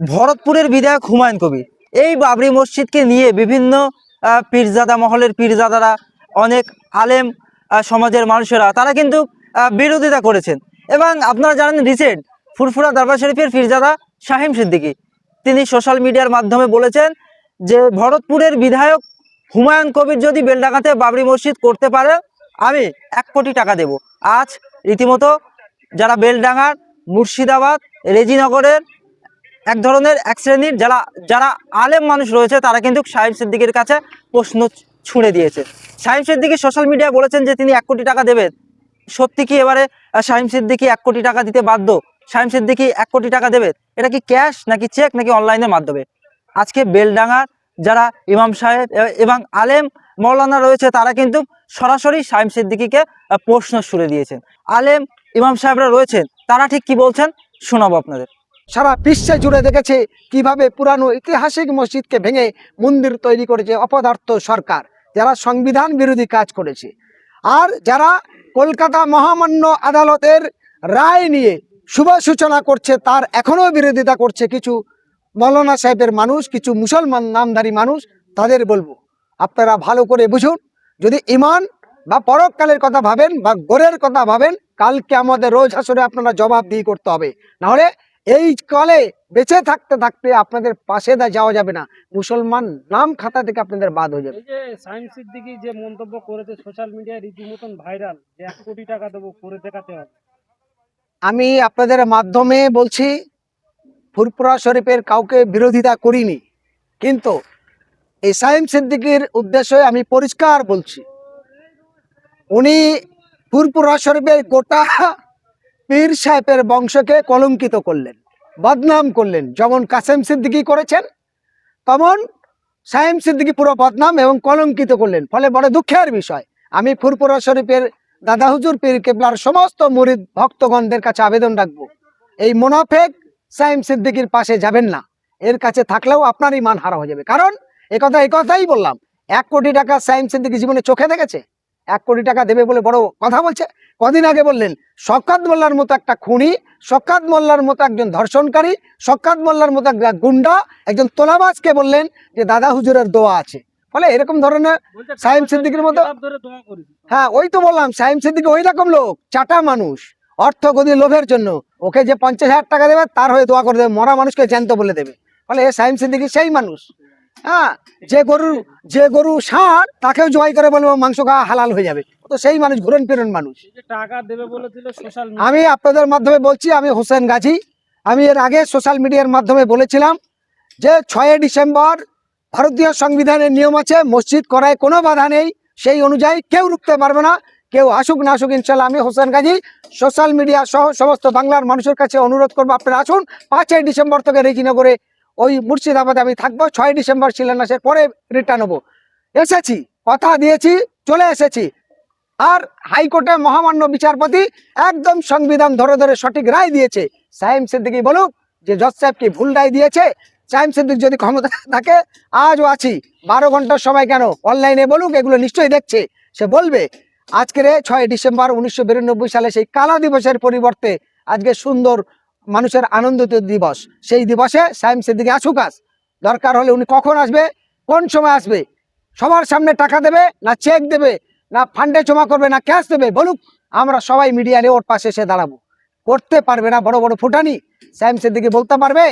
ভরতপুরের বিধায়ক হুমায়ুন কবির। এই বাবরি মসজিদকে নিয়ে বিভিন্ন পীরজাদা মহলের পীরজাদারা, অনেক আলেম সমাজের মানুষেরা, তারা কিন্তু বিরোধিতা করেছেন। এবং আপনারা জানেন রিসেন্ট ফুরফুরা দরবার শরীফের পীরজাদা শাহিম সিদ্দিকী। তিনি সোশ্যাল মিডিয়ার মাধ্যমে বলেছেন যে, ভরতপুরের বিধায়ক হুমায়ুন কবির যদি বেলডাঙ্গাতে বাবরি মসজিদ করতে পারে, আমি এক কোটি টাকা দেব। আজ রীতিমতো যারা বেলডাঙ্গার মুর্শিদাবাদ, রেজিনগরের এক ধরনের এক শ্রেণির যারা যারা আলেম মানুষ রয়েছে, তারা কিন্তু সাহিব সিদ্দিকের কাছে প্রশ্ন ছুঁড়ে দিয়েছে। সাহিব সিদ্দিকি সোশ্যাল মিডিয়ায় বলেছেন যে, তিনি এক কোটি টাকা দেবেন। সত্যি কি এবারে শাহিম সিদ্দিকি এক কোটি টাকা দিতে বাধ্য? শাহিম সিদ্দিকি এক কোটি টাকা দেবে এটা কি ক্যাশ নাকি চেক নাকি অনলাইনের মাধ্যমে? আজকে বেলডাঙ্গার যারা ইমাম সাহেব এবং আলেম মৌলানা রয়েছে, তারা কিন্তু সরাসরি শাহিম সিদ্দিকিকে প্রশ্ন ছুড়ে দিয়েছেন। আলেম ইমাম সাহেবরা রয়েছেন, তারা ঠিক কি বলছেন? শোনাবো আপনাদের। সারা বিশ্বে জুড়ে দেখেছে কীভাবে পুরানো ঐতিহাসিক মসজিদকে ভেঙে মন্দির তৈরি করেছে অপদার্থ সরকার, যারা সংবিধান বিরোধী কাজ করেছে। আর যারা কলকাতা মহামান্য আদালতের রায় নিয়ে শুভ সূচনা করছে, তার এখনও বিরোধিতা করছে কিছু মৌলানা সাহেবের মানুষ, কিছু মুসলমান নামধারী মানুষ, তাদের বলব, আপনারা ভালো করে বুঝুন, যদি ইমান বা পরকালের কথা ভাবেন বা গোরের কথা ভাবেন, কালকে আমাদের রোজ আসরে আপনারা জবাব দিয়ে করতে হবে। নাহলে এই কলে বেঁচে থাকতে থাকতে আপনাদের পাশে দা যাওয়া যাবে না। মুসলমান নাম খাতা থেকে আপনাদের বাদ হয়ে যাবে। যে সাইম সিদ্দিকি যে মন্তব্য করেছে সোশ্যাল মিডিয়ায় রীতিমতন ভাইরাল যে এক কোটি টাকা দেবো করে দেখাতে হবে। আমি আপনাদের মাধ্যমে বলছি ফুরপুরা শরীফের কাউকে বিরোধিতা করিনি। কিন্তু এই সাইম সিদ্দিকির উদ্দেশ্যে আমি পরিষ্কার বলছি উনি ফুরপুরা শরীফের গোটা পীর সাহেবের বংশকে কলঙ্কিত করলেন, বদনাম করলেন। যেমন কাসেম সিদ্দিকি করেছেন, তেমন সাইম সিদ্দিকি পুরো বদনাম এবং কলঙ্কিত করলেন। ফলে বড় দুঃখের বিষয়, আমি ফুরপুরা শরীফের দাদা হুজুর পীর কেবলার সমস্ত মুরিদ ভক্তগণদের কাছে আবেদন রাখব। এই মোনাফেক সাইম সিদ্দিকির পাশে যাবেন না। এর কাছে থাকলেও আপনারই মান হারা হয়ে যাবে। কারণ, একথা এই কথাই বললাম, এক কোটি টাকা সাইম সিদ্দিকি জীবনে চোখে দেখেছে? এক কোটি টাকা দেবে বলে বড় কথা বলছে। কদিন আগে বললেন শকাত মোল্লার মতো একটা খুনি শকাত মোল্লার মতো একজন ধর্ষণকারী শকাত মোল্লার মতো একটা গুন্ডা একজন তোলাবাজকে বললেন যে দাদা হুজুরের দোয়া আছে। ফলে এরকম ধরনের সাইম সিদ্দিকীর মতো- হ্যাঁ ওই তো বললাম সাইম সিদ্দিকি ওই রকম লোক চাটা মানুষ। অর্থ গদি লোভের জন্য ওকে যে পঞ্চাশ হাজার টাকা দেবে তার হয়ে দোয়া করে দেবে মরা মানুষকে জ্যান্ত বলে দেবে। ফলে সাইম সিদ্দিকি সেই মানুষ। হ্যাঁ যে গরু যে গরু ষাঁড় তাকেও জয় করে বলব মাংস খাওয়া হালাল হয়ে যাবে। তো সেই মানুষ ঘুরন ফিরন মানুষ। টাকা দেবে বলেছিল সোশ্যাল আমি আপনাদের মাধ্যমে বলছি আমি হোসেন গাজী। আমি এর আগে সোশ্যাল মিডিয়ার মাধ্যমে বলেছিলাম যে ছয় ডিসেম্বর ভারতীয় সংবিধানের নিয়ম আছে মসজিদ করায় কোনো বাধা নেই। সেই অনুযায়ী কেউ রুখতে পারবে না। কেউ আসুক না আসুক ইনশাল্লাহ আমি হোসেন গাজী। সোশ্যাল মিডিয়া সহ সমস্ত বাংলার মানুষের কাছে অনুরোধ করব আপনারা আসুন পাঁচই ডিসেম্বর থেকে রেজিনগরে ওই মুর্শিদাবাদে আমি থাকব, ছয় ডিসেম্বর শিলান্যাসের পরে রিটার্ন হব। এসেছি, কথা দিয়েছি, চলে এসেছি। আর হাইকোর্টে মহামান্য বিচারপতি একদম সংবিধান ধরে ধরে সঠিক রায় দিয়েছে। সাইম সিদ্দিকি বলুক, যে জজ সাহেব কি ভুল রায় দিয়েছে? সাইম সিদ্দিক যদি ক্ষমতা থাকে, আজও আছি। বারো ঘণ্টার সময় কেন? অনলাইনে বলুক, এগুলো নিশ্চয়ই দেখছে। সে বলবে, আজকের ছয় ডিসেম্বর উনিশশো বিরানব্বই সালে সেই কালা দিবসের পরিবর্তে আজকে সুন্দর মানুষের আনন্দিত দিবস। সেই দিবসে সাইম সিদ্দিকি আসুক আস দরকার হলে উনি কখন আসবে? কোন সময় আসবে? সবার সামনে টাকা দেবে না চেক দেবে? না ফান্ডে জমা করবে না ক্যাশ দেবে? বলুক, আমরা সবাই মিডিয়া নিয়ে ওর পাশে এসে দাঁড়াবো। করতে পারবে না বড় বড় ফুটানি। স্যাম সিদ্দিকি বলতে পারবে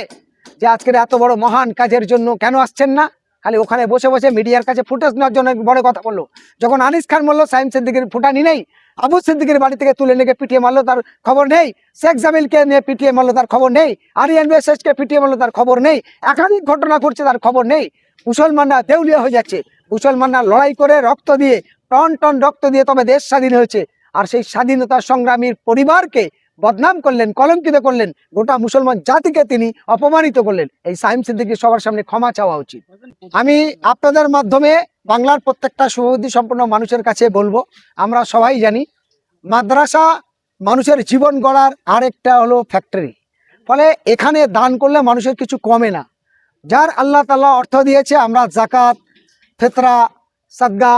যে, আজকের এত বড় মহান কাজের জন্য কেন আসছেন না? খালি ওখানে বসে বসে মিডিয়ার কাছে ফুটেজ নেওয়ার জন্য বড় কথা বলল। যখন আনিস খান বলল, সাইম সিদ্দিকির ফুটানি নেই। আবু সিদ্দিকের বাড়ি থেকে তুলে নিয়ে পিটিয়ে মারলো, তার খবর নেই। শেখ জামিলকে নিয়ে পিটিয়ে মারলো, তার খবর নেই। আরিয়ান কে পিটিয়ে মারলো, তার খবর নেই। একাধিক ঘটনা ঘটছে, তার খবর নেই। মুসলমানরা দেউলিয়া হয়ে যাচ্ছে। মুসলমানরা লড়াই করে রক্ত দিয়ে, টন টন রক্ত দিয়ে তবে দেশ স্বাধীন হয়েছে। আর সেই স্বাধীনতা সংগ্রামীর পরিবারকে বদনাম করলেন, কলঙ্কিত করলেন, গোটা মুসলমান জাতিকে তিনি অপমানিত করলেন। এই সাইম সিদ্দিকি সবার সামনে ক্ষমা চাওয়া উচিত। আমি আপনাদের মাধ্যমে বাংলার প্রত্যেকটা সুবুদ্ধি সম্পন্ন মানুষের কাছে বলব, আমরা সবাই জানি, মাদ্রাসা মানুষের জীবন গড়ার আরেকটা হলো ফ্যাক্টরি ফলে এখানে দান করলে মানুষের কিছু কমে না। যার আল্লাহ তাল্লাহ অর্থ দিয়েছে, আমরা জাকাত ফেতরা, সাদগা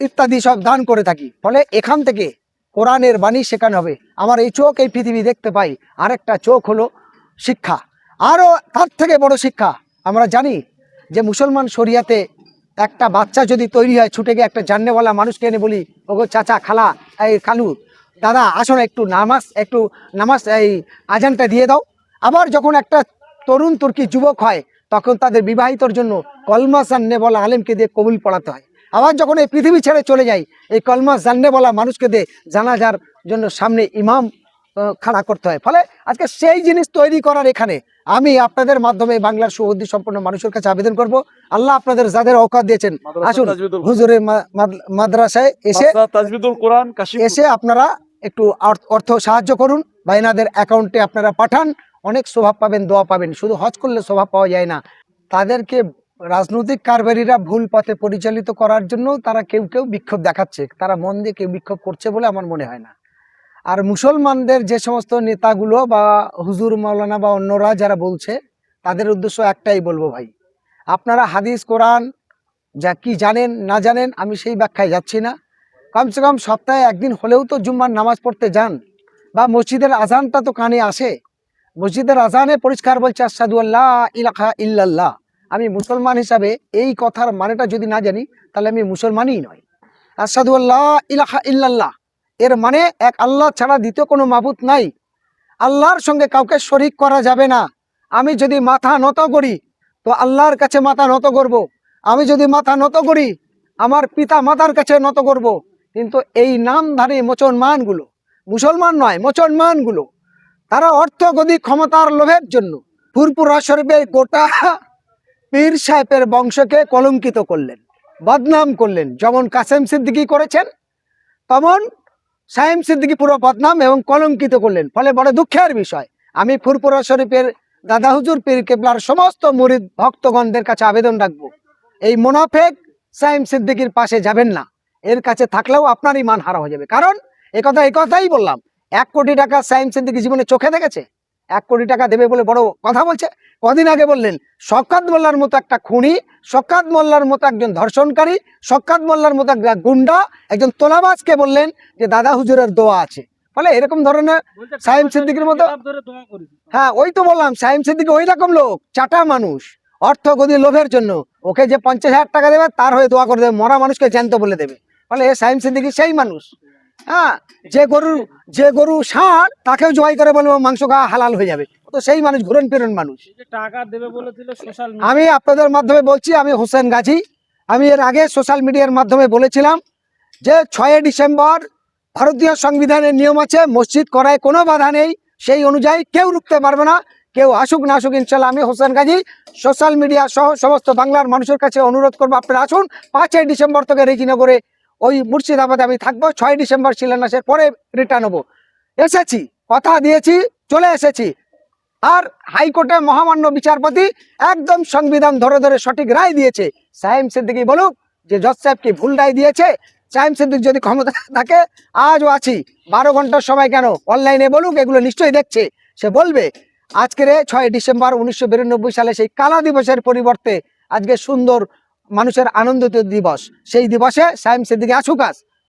ইত্যাদি সব দান করে থাকি। ফলে এখান থেকে কোরআনের বাণী শেখানো হবে। আমার এই চোখ এই পৃথিবী দেখতে পাই। আরেকটা চোখ হলো শিক্ষা। আরও তার থেকে বড় শিক্ষা আমরা জানি যে মুসলমান শরিয়াতে একটা বাচ্চা যদি তৈরি হয়, ছুটে গিয়ে একটা জান্নেওয়ালা মানুষকে এনে বলি, ওগো চাচা, খালা, এই কালু দাদা, আসো না, একটু নামাজ একটু নামাজ, এই আজানটা দিয়ে দাও। আবার যখন একটা তরুণ তুর্কি যুবক হয়, তখন তাদের বিবাহিতর জন্য কলমা জান্নে বলা আলেমকে দিয়ে কবুল পড়াতে হয়। আবার যখন এই পৃথিবী ছেড়ে চলে যায় এই কলমা জান্নে বলা মানুষকে দিয়ে জানাজার জন্য সামনে ইমাম খাড়া করতে হয়। ফলে আজকে সেই জিনিস তৈরি করার এখানে আমি আপনাদের মাধ্যমে বাংলার সুবুদ্ধি সম্পন্ন মানুষের কাছে আবেদন করব। আল্লাহ আপনাদের যাদের অকাত দিয়েছেন আসুন হুজুরের মাদ্রাসায় এসে এসে আপনারা একটু অর্থ- অর্থ সাহায্য করুন। বা এনাদের অ্যাকাউন্টে আপনারা পাঠান। অনেক স্বভাব পাবেন দোয়া পাবেন। শুধু হজ করলে স্বভাব পাওয়া যায় না। তাদেরকে রাজনৈতিক কারবারিরা ভুল পথে পরিচালিত করার জন্য তারা কেউ কেউ বিক্ষোভ দেখাচ্ছে। তারা মন দিয়ে কেউ বিক্ষোভ করছে বলে আমার মনে হয় না। আর মুসলমানদের যে সমস্ত নেতাগুলো বা হুজুর মাওলানা বা অন্যরা যারা বলছে, তাদের উদ্দেশ্য একটাই বলব ভাই। আপনারা হাদিস, কোরআন যা কি জানেন, না জানেন, আমি সেই ব্যাখ্যায় যাচ্ছি না। কমসে কম সপ্তাহে একদিন হলেও তো জুম্মার নামাজ পড়তে যান বা মসজিদের আজানটা তো কানে আসে। মসজিদের আজানে পরিষ্কার বলছে আসাদু আল্লাহ ইলাহা ইল্লাল্লাহ। আমি মুসলমান হিসাবে এই কথার মানেটা যদি না জানি, তাহলে আমি মুসলমানই নয় আসাদু আল্লাহ ইলাহা ইল্লাল্লাহ এর মানে এক আল্লাহ ছাড়া দ্বিতীয় কোনো মাবুত নাই আল্লাহর সঙ্গে কাউকে শরিক করা যাবে না আমি যদি মাথা নত করি, তো আল্লাহর কাছে মাথা নত করব। আমি যদি মাথা নত করি, আমার পিতা মাতার কাছে নত করব। কিন্তু এই নামধারী মুসলমানগুলো, মুসলমান নয়, মুসলমানগুলো, তারা অর্থ গদি ক্ষমতার লোভের জন্য ফুরপুরা শরীফের গোটা পীর সাহেবের বংশকে কলঙ্কিত করলেন, বদনাম করলেন। যেমন কাসেম সিদ্দিকি করেছেন, তেমন সাইম সিদ্দিকী পুরো বদনাম এবং কলঙ্কিত করলেন। ফলে বড় দুঃখের বিষয়, আমি ফুরপুরা শরীফের দাদা হুজুর পীর কেবলার সমস্ত মুরিদ ভক্তগণদের কাছে আবেদন রাখব। এই মোনাফেক সাইম সিদ্দিকির পাশে যাবেন না। এর কাছে থাকলেও আপনার ইমান হারা হয়ে যাবে। কারণ এ কথা এই কথাই বললাম, এক কোটি টাকা সাইম সিদ্দিকি জীবনে চোখে দেখেছে? এক কোটি টাকা দেবে বলে বড় কথা বলছে। কদিন আগে বললেন শকাত মোল্লার মতো একটা খুনি শকাত মোল্লার মতো একজন ধর্ষণকারী শকাত মোল্লার মতো একটা গুন্ডা একজন তোলাবাজকে বললেন যে দাদা হুজুরের দোয়া আছে। ফলে এরকম ধরনের সাইম সিদ্দিকীর মতো- হ্যাঁ ওই তো বললাম সাইম সিদ্দিকি ওই রকম লোক চাটা মানুষ অর্থ গদি লোভের জন্য। ওকে যে পঞ্চাশ হাজার টাকা দেবে তার হয়ে দোয়া করে দেবে মরা মানুষকে জ্যান্ত বলে দেবে। ফলে এ সাইম সিদ্দিকি সেই মানুষ। হ্যাঁ যে গরু যে গরু ষাঁড় তাকেও জয় করে বলব মাংস খাওয়া হালাল হয়ে যাবে। তো সেই মানুষ ঘুরন ফিরন মানুষ। টাকা দেবে বলেছিল সোশ্যাল আমি আপনাদের মাধ্যমে বলছি আমি হোসেন গাজী। আমি এর আগে সোশ্যাল মিডিয়ার মাধ্যমে বলেছিলাম যে ছয় ডিসেম্বর ভারতীয় সংবিধানের নিয়ম আছে মসজিদ করায় কোনো বাধা নেই সেই অনুযায়ী কেউ রুখতে পারবে না কেউ আসুক না আসুক ইনশাল্লাহ আমি হোসেন গাজী সোশ্যাল মিডিয়া সহ সমস্ত বাংলার মানুষের কাছে অনুরোধ করব আপনারা আসুন পাঁচই ডিসেম্বর থেকে রেজিনগরে ওই মুর্শিদাবাদে আমি থাকব, ছয় ডিসেম্বর শিলান্যাসের পরে রিটার্ন হব। এসেছি, কথা দিয়েছি, চলে এসেছি। আর হাইকোর্টে মহামান্য বিচারপতি একদম সংবিধান ধরে ধরে সঠিক রায় দিয়েছে। সাহেব সিদ্দিকি বলুক যে জজ সাহেব কি ভুল রায় দিয়েছে? সাহেব সিদ্দিক যদি ক্ষমতা থাকে, আজও আছি। বারো ঘণ্টার সময় কেন? অনলাইনে বলুক, এগুলো নিশ্চয়ই দেখছে। সে বলবে, আজকের ছয় ডিসেম্বর উনিশশো বিরানব্বই সালে সেই কালা দিবসের পরিবর্তে আজকে সুন্দর মানুষের আনন্দিত দিবস। সেই দিবসে সায়েম সেদিকে আসুক আস